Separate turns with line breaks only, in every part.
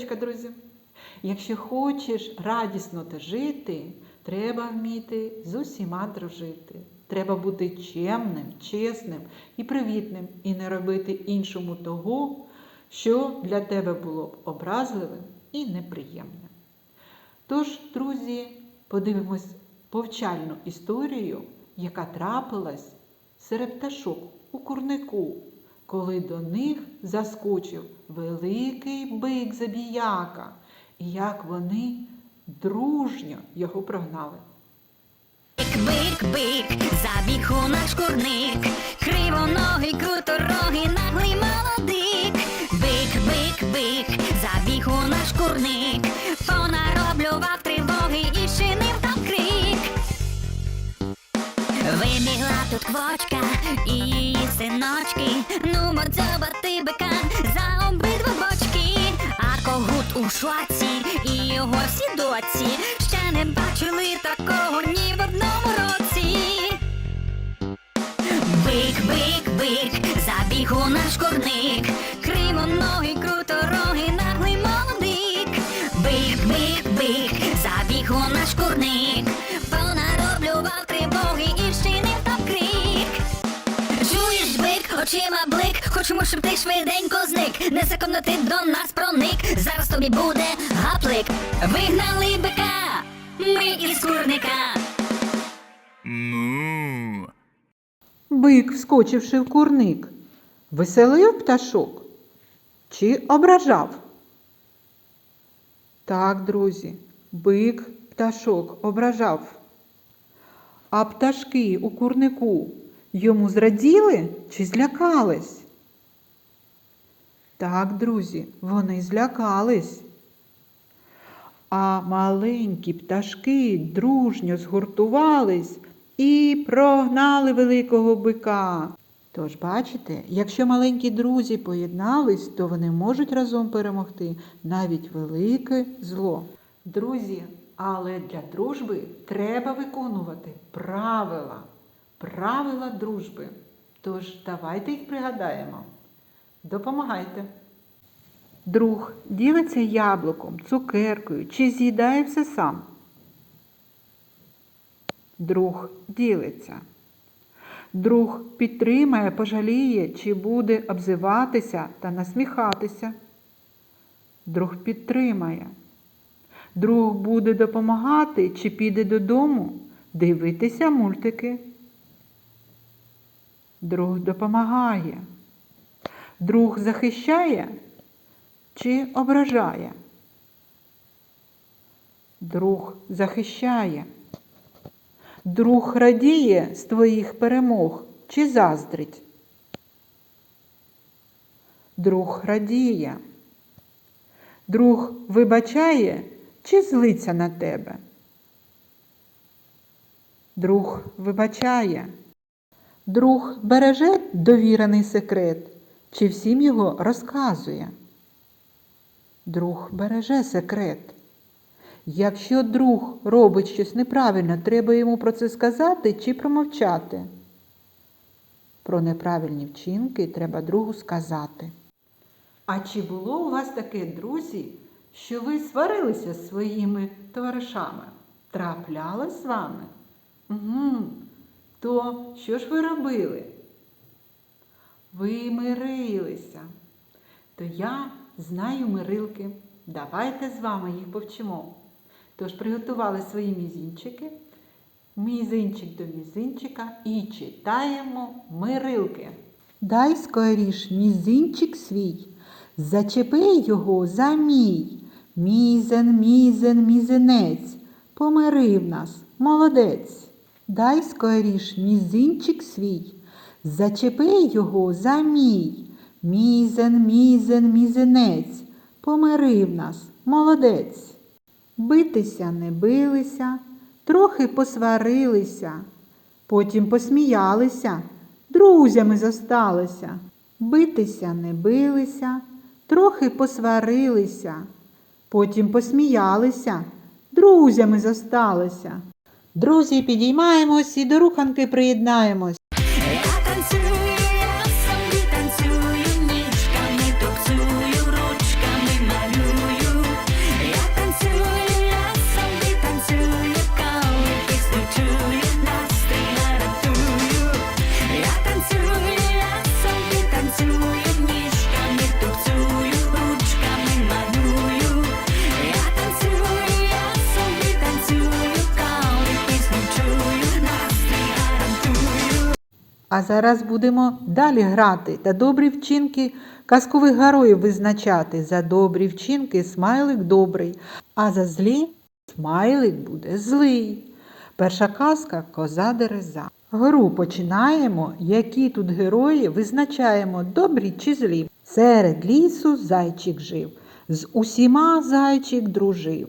Доброго друзі! Якщо хочеш радісно та жити, треба вміти з усіма дружити. Треба бути чемним, чесним і привітним, і не робити іншому того, що для тебе було б образливим і неприємним. Тож, друзі, подивимось повчальну історію, яка трапилась серед пташок у курнику, коли до них заскочив великий бик забіяка, і як вони дружньо його прогнали.
Бик, бик, забіг у наш курник, кривоногий, круторогий, наглий молодик. Бик, бик, бик, забіг у наш курник, понароблював тривоги і чинив там крик. Вибігла тут квочка і її синочки, ну бика хочемо, щоб ти швиденько зник. Незаконно ти до нас проник. Зараз тобі буде гаплик. Вигнали бика, ми із курника.
Му.
Бик, вскочивши в курник, веселив пташок чи ображав? Так, друзі, бик пташок ображав. А пташки у курнику йому зраділи чи злякались? Так, друзі, вони злякались. А маленькі пташки дружньо згуртувались і прогнали великого бика. Тож, бачите, якщо маленькі друзі поєднались, то вони можуть разом перемогти навіть велике зло. Друзі, але для дружби треба виконувати правила, правила дружби. Тож давайте їх пригадаємо. Допомагайте. Друг ділиться яблуком, цукеркою чи з'їдає все сам. Друг ділиться. Друг підтримає, пожаліє чи буде обзиватися та насміхатися. Друг підтримає. Друг буде допомагати чи піде додому дивитися мультики. Друг допомагає. Друг захищає чи ображає? Друг захищає. Друг радіє з твоїх перемог чи заздрить? Друг радіє. Друг вибачає чи злиться на тебе? Друг вибачає. Друг береже довірений секрет чи всім його розказує? Друг береже секрет. Якщо друг робить щось неправильно, треба йому про це сказати чи промовчати. Про неправильні вчинки треба другу сказати. А чи було у вас таке, друзі, що ви сварилися з своїми товаришами? Траплялось з вами? Угу. То що ж ви робили? Ви мирилися. То я знаю мирилки. Давайте з вами їх повчимо. Тож приготували свої мізинчики, мізинчик до мізинчика і читаємо мирилки. Дай скоріш мізинчик свій, зачепи його за мій. Мізен, мізен, мізинець, помирив нас, молодець. Дай скоріш мізинчик свій, Зачепи його за мій. Мізен, мізен, мізинець. Помирив нас, молодець. Битися не билися, трохи посварилися, потім посміялися, друзями зосталися. Битися не билися, трохи посварилися, потім посміялися, друзями зосталися. Друзі, підіймаємось і до руханки приєднаємось.
Я
А зараз будемо далі грати та добрі вчинки казкових героїв визначати. За добрі вчинки смайлик добрий, а за злі смайлик буде злий. Перша казка коза дереза. Гру починаємо, які тут герої визначаємо, добрі чи злі. Серед лісу зайчик жив, з усіма зайчик дружив.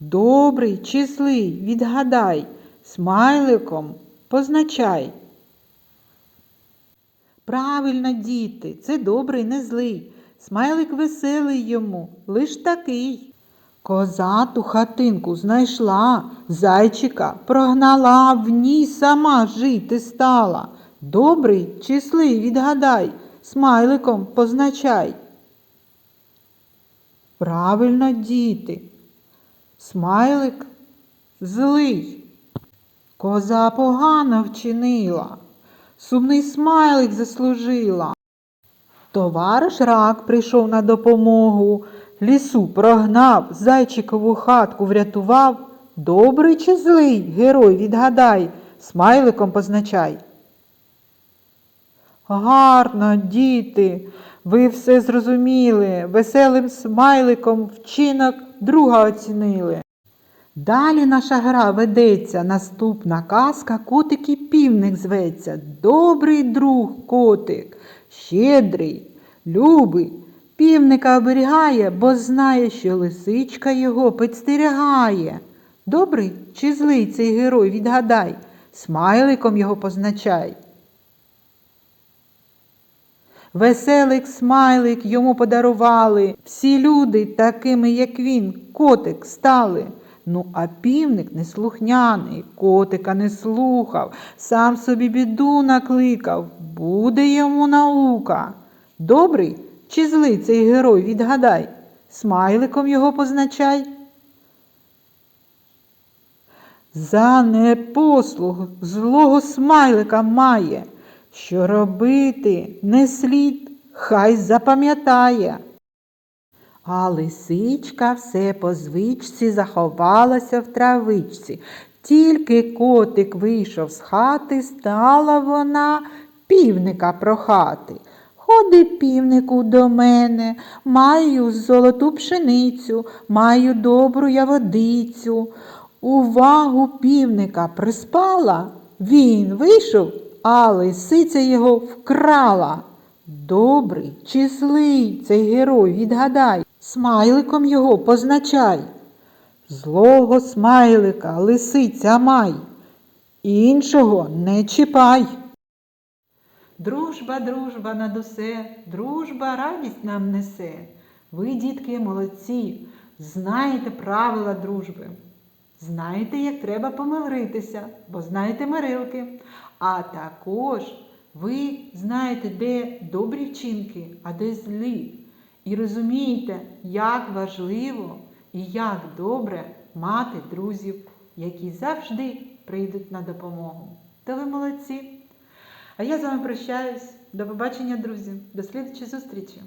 Добрий чи злий, відгадай, смайликом позначай. Правильно, діти, це добрий, не злий. Смайлик веселий йому, лиш такий. Коза ту хатинку знайшла, зайчика прогнала, в ній сама жити стала. Добрий чи злий, відгадай, смайликом позначай. Правильно, діти. Смайлик злий. Коза погано вчинила, сумний смайлик заслужила. Товариш рак прийшов на допомогу, лісу прогнав, зайчикову хатку врятував. Добрий чи злий, герой, відгадай, смайликом позначай. Гарно, діти, ви все зрозуміли, веселим смайликом вчинок друга оцінили. Далі наша гра ведеться. Наступна казка котик і півник зветься. Добрий друг котик, щедрий, любий. Півника оберігає, бо знає, що лисичка його підстерігає. Добрий чи злий цей герой, відгадай, смайликом його позначай. Веселик смайлик йому подарували. Всі люди, такими, як він, котик стали. Ну, а півник неслухняний, котика не слухав, сам собі біду накликав. Буде йому наука. Добрий чи злий цей герой, відгадай, смайликом його позначай. За непослуг злого смайлика має, що робити не слід, хай запам'ятає. А лисичка все по звичці заховалася в травичці. Тільки котик вийшов з хати, стала вона півника прохати. Ходи, півнику, до мене, маю золоту пшеницю, маю добру я водицю. Увагу півника приспала, він вийшов, а лисиця його вкрала. Добрий чи злий цей герой, відгадай, смайликом його позначай. Злого смайлика, лисиця май, іншого не чіпай. Дружба, дружба над усе, дружба радість нам несе. Ви, дітки, молодці, знаєте правила дружби. Знаєте, як треба помиритися, бо знаєте мирилки. А також ви знаєте, де добрі вчинки, а де злі. І розумієте, як важливо і як добре мати друзів, які завжди прийдуть на допомогу. То ви молодці! А я з вами прощаюсь. До побачення, друзі. До слідчої зустрічі!